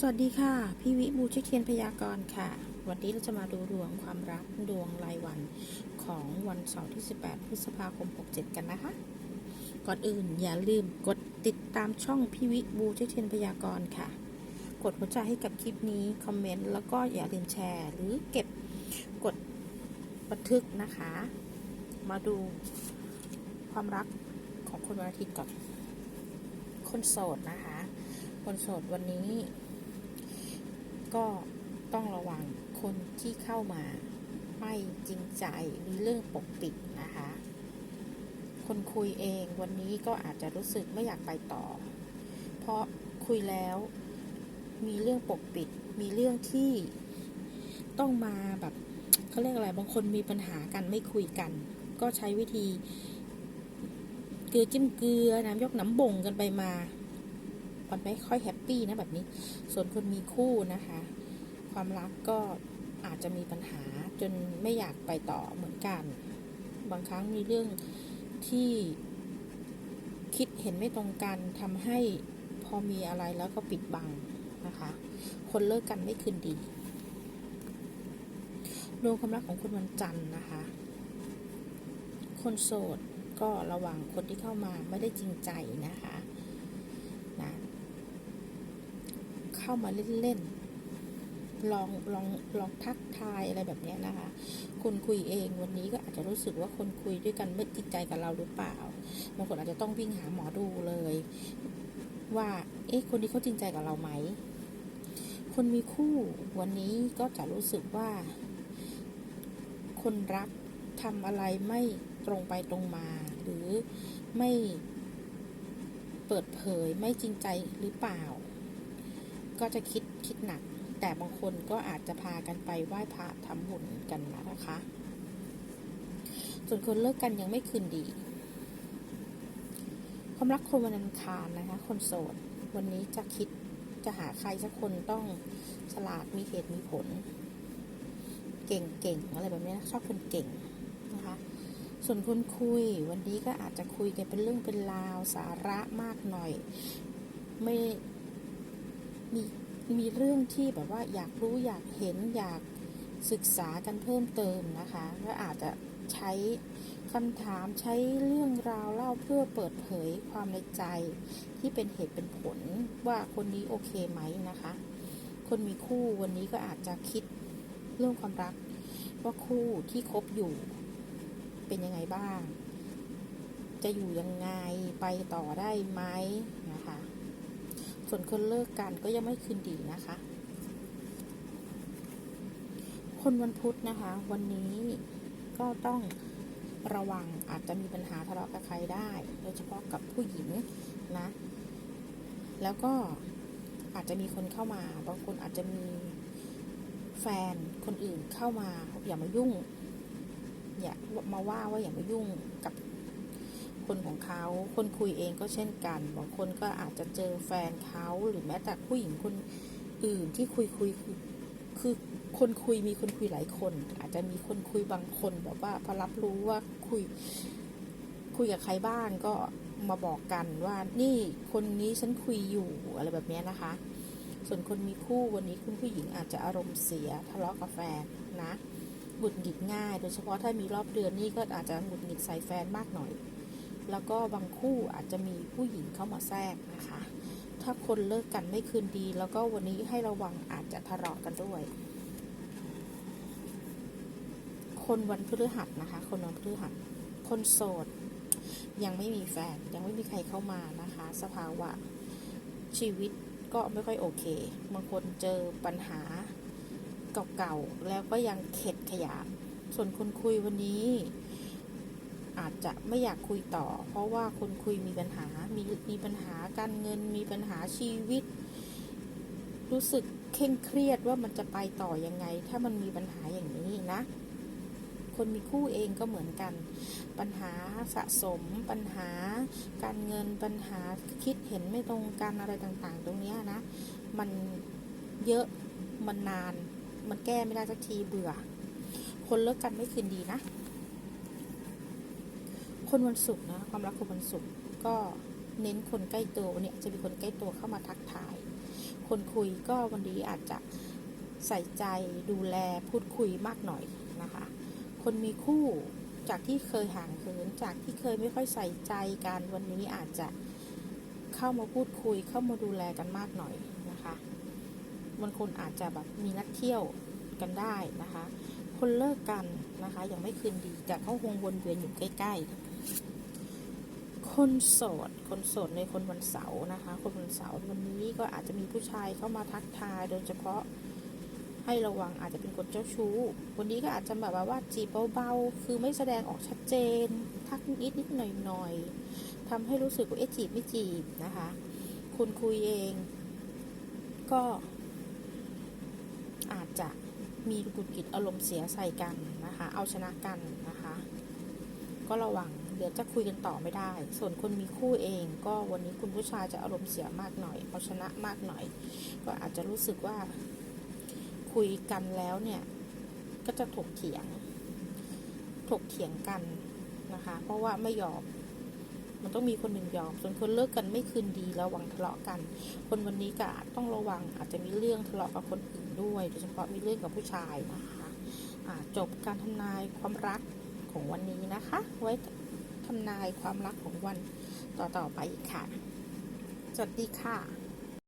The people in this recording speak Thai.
สวัสดีค่ะ พี่วิบูชเทียนพยากรณ์ค่ะ วันนี้เราจะมาดูดวงความรักดวงรายวันของวันเสาร์ที่ 18 พฤษภาคม 67 กันนะคะ ก่อนอื่นอย่าลืมกดติดตามช่องพี่วิบูชเทียนพยากรณ์ค่ะ กดหัวใจให้กับคลิปนี้ คอมเมนต์ แล้วก็อย่าลืมแชร์ หรือเก็บกดบันทึกนะคะ มาดูความรักของคนวันอาทิตย์ก่อน คนโสดนะคะ คนโสดวันนี้ ก็ต้องระวังคนที่เข้ามา ไม่จริงใจมีเรื่องปกปิดนะคะ คนคุยเองวันนี้ก็อาจจะรู้สึกไม่อยากไปต่อ เพราะคุยแล้วมีเรื่องปกปิด มีเรื่องที่ต้องมาแบบเขาเรียกอะไรบางคนมีปัญหากันไม่คุยกัน ก็ใช้วิธีเกลือจิ้มเกลือน้ำยกน้ำบ่งกันไปมาันไม่ค่อยแฮปปี้นะแบบนี้ ส่วนคนมีคู่นะคะ ความรักก็อาจจะมีปัญหาจนไม่อยากไปต่อเหมือนกัน บางครั้งมีเรื่องที่คิดเห็นไม่ตรงกันทำให้พอมีอะไรแล้วก็ปิดบังนะคะ คนเลิกกันไม่คืนดีดวงความรักของคนวันจันทร์นะคะ คนโสดก็ระวังคนที่เข้ามาไม่ได้จริงใจนะคะ เข้ามาเล่นๆลองลองลองทักทายอะไรแบบนี้นะคะ คนคุยเองวันนี้ก็อาจจะรู้สึกว่าคนคุยด้วยกันไม่จริงใจกับเราหรือเปล่าบางคนอาจจะต้องวิ่งหาหมอดูเลย ว่าเอ๊ะคนนี้เขาจริงใจกับเราไหมคนมีคู่วันนี้ก็จะรู้สึกว่า คนรักทำอะไรไม่ตรงไปตรงมา หรือไม่เปิดเผยไม่จริงใจหรือเปล่า ก็จะคิดคิดหนัก แต่บางคนก็อาจจะพากันไปไหว้พระทำบุญกันนะคะ ส่วนคนเลิกกันยังไม่คืนดี ความรักคนวันอังคารนะคะ คนโสด วันนี้จะคิดจะหาใครสักคนต้องฉลาดมีเหตุมีผล เก่งเก่งอะไรแบบนี้นะชอบคนเก่งนะคะ ส่วนคนคุยวันนี้ก็อาจจะคุยกันเป็นเรื่องเป็นราวสาระมากหน่อย ไม่ มีมีเรื่องที่แบบว่าอยากรู้อยากเห็นอยากศึกษากันเพิ่มเติมนะคะก็อาจจะใช้คำถามใช้เรื่องราวเล่าเพื่อเปิดเผยความในใจ ที่เป็นเหตุเป็นผลว่าคนนี้โอเคไหมนะคะ คนมีคู่วันนี้ก็อาจจะคิดเรื่องความรัก ว่าคู่ที่คบอยู่เป็นยังไงบ้าง จะอยู่ยังไงไปต่อได้ไหมนะ ส่วนคนเลิกกันก็ยังไม่คืนดีนะคะ คนวันพุธนะคะ วันนี้ก็ต้องระวังอาจจะมีปัญหาทะเลาะกับใครได้ โดยเฉพาะกับผู้หญิงนะ แล้วก็อาจจะมีคนเข้ามา บางคนอาจจะมีแฟนคนอื่นเข้ามาอย่ามายุ่งอย่ามาว่าว่าอย่ามายุ่งกับ คนของเขา คนคุยเองก็เช่นกัน บางคนก็อาจจะเจอแฟนเขาหรือแม้แต่ผู้หญิงคนอื่นที่คุยคุยคือคือคนคุยมีคนคุยหลายคน อาจจะมีคนคุยบางคนแบบว่าพอรับรู้ว่าคุยคุยกับใครบ้างก็มาบอกกันว่านี่คนนี้ฉันคุยอยู่อะไรแบบนี้นะคะ ส่วนคนมีคู่วันนี้คุณผู้หญิงอาจจะอารมณ์เสียทะเลาะกับแฟนนะหงุดหงิดง่าย โดยเฉพาะถ้ามีรอบเดือนนี่ก็อาจจะหงุดหงิดใส่แฟนมากหน่อย แล้วก็บางคู่อาจจะมีผู้หญิงเข้ามาแทรกนะคะ ถ้าคนเลิกกันไม่คืนดี แล้วก็วันนี้ให้ระวังอาจจะทะเลาะกันด้วย คนวันพฤหัสนะคะ คนวันพฤหัส คนโสด ยังไม่มีแฟน ยังไม่มีใครเข้ามานะคะ สภาวะ ชีวิตก็ไม่ค่อยโอเคบางคนเจอปัญหาเก่าๆ แล้วก็ยังเข็ดขยาดส่วนคนคุยวันนี้ อาจจะไม่อยากคุยต่อ เพราะว่าคนคุยมีปัญหา มีมีปัญหาการเงิน มีปัญหาชีวิต รู้สึกเคร่งเครียดว่ามันจะไปต่อยังไง ถ้ามันมีปัญหาอย่างนี้นะ คนมีคู่เองก็เหมือนกัน ปัญหาสะสม ปัญหาการเงิน ปัญหาคิดเห็นไม่ตรงกันอะไรต่างๆ ตรงเนี้ยนะ มันเยอะ มันนาน มันแก้ไม่ได้สักทีเบื่อ คนเลิกกันไม่คืนดีนะ คนวันศุกร์นะความรักคนวันศุกร์ก็เน้นคนใกล้ตัววันนี้จะมีคนใกล้ตัวเข้ามาทักทาย คนคุยก็วันนี้อาจจะใส่ใจดูแลพูดคุยมากหน่อยนะคะ คนมีคู่จากที่เคยห่างเหินจากที่เคยไม่ค่อยใส่ใจกันวันนี้อาจจะเข้ามาพูดคุยเข้ามาดูแลกันมากหน่อยนะคะบางคนอาจจะแบบมีนัดเที่ยวกันได้นะคะ คนเลิกกันนะคะยังไม่คืนดีแต่เขาคงวนเวียนอยู่ใกล้ ๆ คนโสด คนโสดในคนวันเสาร์นะคะ คนวันเสาร์วันนี้ก็อาจจะมีผู้ชายเข้ามาทักทาย โดยเฉพาะให้ระวังอาจจะเป็นคนเจ้าชู้ วันนี้ก็อาจจะแบบว่าจีบเบาๆ คือไม่แสดงออกชัดเจน ทักนิดนิดหน่อยหน่อยๆทำให้รู้สึกว่าเอ๊ะจีบไม่จีบนะคะ คุณคุยเอง ก็ อาจจะมีกุดกิจอารมณ์เสียใส่กันนะคะ เอาชนะกันนะคะ ก็ระวัง เดี๋ยวจะคุยกันต่อไม่ได้ ส่วนคนมีคู่เอง ก็วันนี้คุณผู้ชายจะอารมณ์เสียมากหน่อยเอาชนะมากหน่อย ก็อาจจะรู้สึกว่า คุยกันแล้วเนี่ย ก็จะถกเถียง ถกเถียงกันนะคะ เพราะว่าไม่ยอมมันต้องมีคนหนึ่งยอม ส่วนคนเลิกกันไม่คืนดีระวังทะเลาะกัน คนวันนี้ก็อาจต้องระวังอาจจะมีเรื่องทะเลาะกับคนอื่นด้วย โดยเฉพาะมีเรื่องกับผู้ชายนะคะจบการทำนายความรักของวันนี้นะคะ ไว้ ทำนายความรักของวันต่อๆไปอีกค่ะ สวัสดีค่ะ